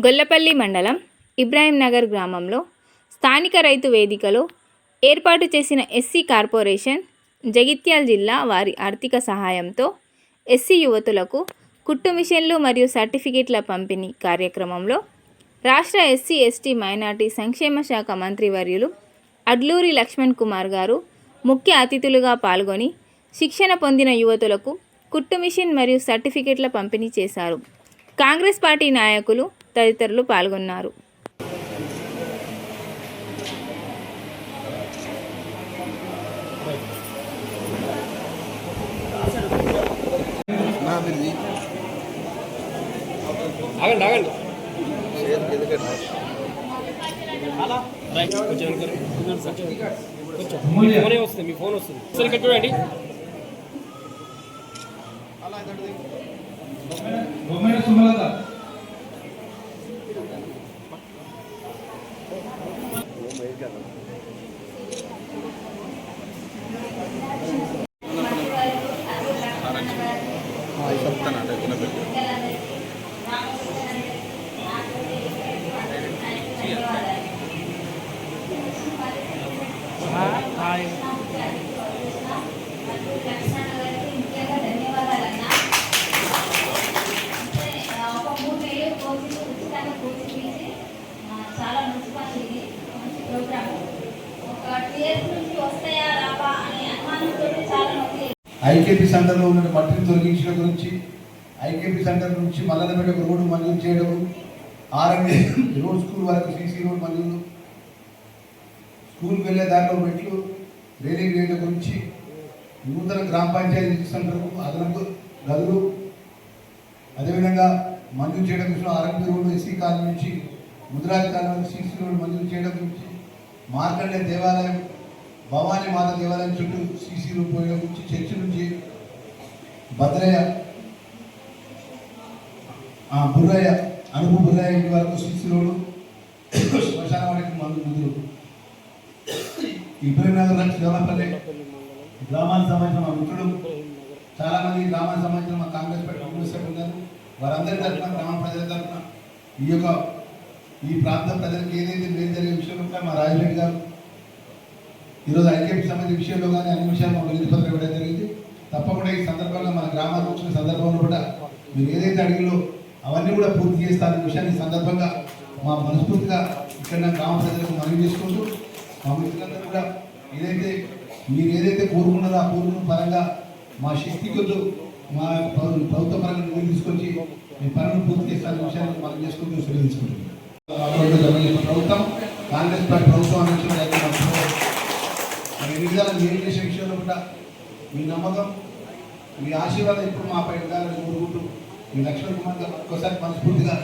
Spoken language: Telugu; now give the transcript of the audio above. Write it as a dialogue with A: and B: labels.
A: గొల్లపల్లి మండలం ఇబ్రాహీంనగర్ గ్రామంలో స్థానిక రైతు వేదికలో ఏర్పాటు చేసిన ఎస్సీ కార్పొరేషన్ జగిత్యాల జిల్లా వారి ఆర్థిక సహాయంతో ఎస్సీ యువతులకు కుట్టు మిషన్లు మరియు సర్టిఫికెట్ల పంపిణీ కార్యక్రమంలో రాష్ట్ర ఎస్సీ ఎస్టీ మైనార్టీ సంక్షేమ శాఖ మంత్రివర్యులు అడ్లూరి లక్ష్మణ్ కుమార్ గారు ముఖ్య అతిథులుగా పాల్గొని శిక్షణ పొందిన యువతులకు కుట్టు మిషన్ మరియు సర్టిఫికెట్ల పంపిణీ చేశారు. కాంగ్రెస్ పార్టీ నాయకులు తదితరులు పాల్గొన్నారు.
B: ఆగండి ఆగండి. రైట్ కొంచెం వెనకాల. కొంచెం. మీ ఫోనే వస్తుంది మీ ఫోన్ వస్తుంది. సరే ఇక్కడ చూడండి.
C: సుమలత
D: హాయ్ చాలా మంచి పని మంచి ప్రోగ్రామ్ ఒక టూ ఇయర్స్ నుంచి వస్తాయా రావా అనే అనుమానంతో చాలా మంది
C: ఐకేపీ సెంటర్లో ఉన్న మట్టిని తొలగించడం గురించి ఐకేపీ సెంటర్ నుంచి మల్లనపేట రోడ్డు మంజూరు చేయడం ఆర్ఎంఏ రోడ్ స్కూల్ వరకు సీసీ రోడ్ మంజూరు స్కూల్కి వెళ్ళే దాంట్లో మెట్లు డ్రైనేజ్ వేయడం గురించి నూతన గ్రామ పంచాయతీ సెంటర్కు అదనపు గదులు అదేవిధంగా మంజూరు చేయడం గురించి ఆర్ఎంపీ రోడ్డు ఎస్సీ కాలనీ నుంచి ముద్రాజ్ కాలనీ సీసీ రోడ్డు మంజూరు చేయడం గురించి మార్కండే దేవాలయం భవానీ మాత దేవాలయం చుట్టూ సీసీ రోడ్ పోయడం గురించి చర్చి నుంచి భద్రయ్య ఆ, బుర్రయ్య అనుపు బుర్రయ్య ఇంటి వరకు సీసీ రోడ్డు శ్మశాన వాడికి మందు ముందు ఇబ్రహీం నగర్ నుంచి దేవపల్లి గ్రామానికి సంబంధించిన మా మిత్రులు చాలామంది గ్రామానికి సంబంధించిన మా కాంగ్రెస్ పార్టీ కాంగ్రెస్ పార్టీ ఉన్నారు. వారందరి తరఫున గ్రామ ప్రజల తరఫున ఈ యొక్క ఈ ప్రాంత ప్రజలకు ఏదైతే మేలు జరిగే విషయంలో కూడా మా రాజరెడ్డి గారు ఈరోజు ఐక్యకి సంబంధించిన విషయంలో కానీ అన్ని విషయాలు మా వినతి ఇవ్వడం జరిగింది. తప్పకుండా ఈ సందర్భంగా మన గ్రామాలకు వచ్చిన సందర్భంలో కూడా మీరు ఏదైతే అడిగిలో అవన్నీ కూడా పూర్తి చేస్తారనే విషయాన్ని సందర్భంగా మా మనస్ఫూర్తిగా ఇక్కడ గ్రామ ప్రజలకు మనవి చేసుకుంటూ మా మిత్రులందరూ కూడా ఏదైతే మీరు ఏదైతే కోరుకున్నారో ఆ కోరుకున్న పరంగా మా శక్తి కొద్దు మా ప్రభుత్వ పరంగా మీరు తీసుకొచ్చి మీ పనులు పూర్తి చేస్తారనే విషయాన్ని మనం చేసుకుంటూ సెలవు తీసుకుంటున్నాం ప్రభుత్వం కాంగ్రెస్ పార్టీ ప్రభుత్వం అనేది మరి ఎన్ని విధాలు మీరు చేసే విషయంలో కూడా మీ నమ్మకం మీ ఆశీర్వాదం ఇప్పుడు మాపై ఉండాలని కోరుకుంటూ మీ లక్ష్మణ్ కుమార్ గారు ఒక్కసారి మనస్ఫూర్తిగా